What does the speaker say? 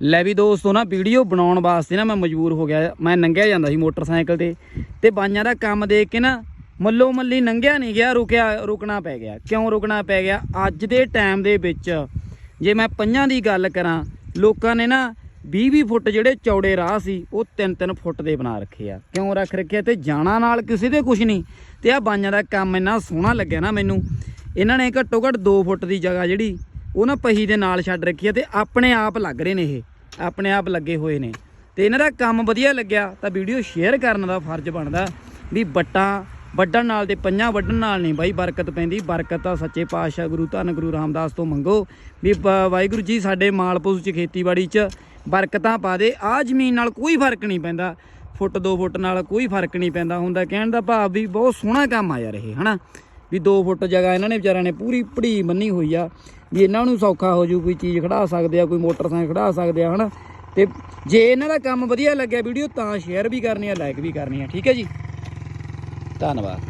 ਲੈ ਵੀ ਦੋਸਤੋ ਨਾ, ਵੀਡੀਓ ਬਣਾਉਣ ਵਾਸਤੇ ਨਾ ਮੈਂ ਮਜਬੂਰ ਹੋ ਗਿਆ। ਮੈਂ ਨੰਗਿਆ ਜਾਂਦਾ ਸੀ ਮੋਟਰਸਾਈਕਲ ਤੇ ਤੇ ਬਾਈਆਂ ਦਾ ਕੰਮ ਦੇਖ ਕੇ ਨਾ ਮੱਲੋ ਮੱਲੀ ਨੰਗਿਆ ਨਹੀਂ ਗਿਆ, ਰੁਕਿਆ, ਰੁਕਣਾ ਪੈ ਗਿਆ। ਕਿਉਂ ਰੁਕਣਾ ਪੈ ਗਿਆ? ਅੱਜ ਦੇ ਟਾਈਮ ਦੇ ਵਿੱਚ ਜੇ ਮੈਂ ਪੰਜਾਂ ਦੀ ਗੱਲ ਕਰਾਂ, ਲੋਕਾਂ ਨੇ ਨਾ 20-20 ਫੁੱਟ ਜਿਹੜੇ ਚੌੜੇ ਰਾਹ ਸੀ, ਉਹ 3-3 ਫੁੱਟ ਦੇ ਬਣਾ ਰੱਖੇ ਆ। ਕਿਉਂ ਰੱਖ ਰੱਖਿਆ ਤੇ ਜਾਣਾ ਨਾਲ ਕਿਸੇ ਦੇ ਕੁਝ ਨਹੀਂ ਤੇ ਆ ਬਾਈਆਂ ਦਾ ਕੰਮ ਇੰਨਾ ਸੋਹਣਾ ਲੱਗਿਆ ਨਾ ਮੈਨੂੰ। ਇਹਨਾਂ ਨੇ ਘੱਟੋ ਘੱਟ 2 ਫੁੱਟ ਦੀ ਜਗ੍ਹਾ ਜਿਹੜੀ, ਉਹ ਨਾ ਪਹੀ ਦੇ ਨਾਲ ਛੱਡ ਰੱਖੀ ਆ ਤੇ ਆਪਣੇ ਆਪ ਲੱਗ ਰਹੇ ਨੇ ਇਹ। ਆਪਣੇ ਆਪ ਲੱਗੇ ਹੋਏ ਨੇ। ਤੇ ਇਹਨਾਂ ਦਾ ਕੰਮ ਵਧੀਆ ਲੱਗਿਆ, ਤਾਂ ਵੀਡੀਓ ਸ਼ੇਅਰ ਕਰਨ ਦਾ ਫਰਜ਼ ਬਣਦਾ। ਵੀ ਬੱਟਾਂ ਵੱਢਣ ਨਾਲ ਤੇ ਪੰਜਾਂ ਵੱਢਣ ਨਾਲ ਨਹੀਂ ਬਾਈ, ਬਰਕਤ ਪੈਂਦੀ। ਬਰਕਤ ਤਾਂ ਸੱਚੇ ਪਾਤਸ਼ਾਹ ਗੁਰੂ ਧੰਨ ਗੁਰੂ ਰਾਮਦਾਸ ਤੋਂ ਮੰਗੋ। ਵੀ ਬ- ਵਾਹਿਗੁਰੂ ਜੀ ਸਾਡੇ ਮਾਲਪੁਰ ਚ ਖੇਤੀਬਾੜੀ ਚ ਬਰਕਤਾਂ ਪਾ ਦੇ। ਆ ਜ਼ਮੀਨ ਨਾਲ ਕੋਈ ਫ਼ਰਕ ਨਹੀਂ ਪੈਂਦਾ। ਫੁੱਟ 2 ਫੁੱਟ ਨਾਲ ਕੋਈ ਫ਼ਰਕ ਨਹੀਂ ਪੈਂਦਾ। ਹੁੰਦਾ ਕਹਿਣ ਦਾ ਭਾਵ ਵੀ ਬਹੁਤ ਸੋਹਣਾ ਕੰਮ ਆ ਯਾਰ ਇਹ ਹਨਾ? ਵੀ 2 ਫੁੱਟ ਜਗ੍ਹਾ ਇਹਨਾਂ ਨੇ ਵਿਚਾਰਿਆਂ ਨੇ ਪੂਰੀ ਪੜੀ ਮੰਨੀ ਹੋਈ ਆ। ਵੀ ਇਹਨਾਂ ਨੂੰ ਸੌਖਾ ਹੋ ਜੂ, ਕੋਈ ਚੀਜ਼ ਖੜਾ ਸਕਦੇ ਆ, ਕੋਈ ਮੋਟਰਸਾਈਕਲ ਖੜਾ ਸਕਦੇ ਆ, ਹਨਾ? ਤੇ ਜੇ ਇਹਨਾਂ ਦਾ ਕੰਮ ਵਧੀਆ ਲੱਗਿਆ ਵੀਡੀਓ, ਤਾਂ ਸ਼ੇਅਰ ਵੀ ਕਰਨੀ ਆ ਲਾਈਕ ਵੀ ਕਰਨੀ ਆ, ਠੀਕ ਹੈ ਜੀ? ਧੰਨਵਾਦ।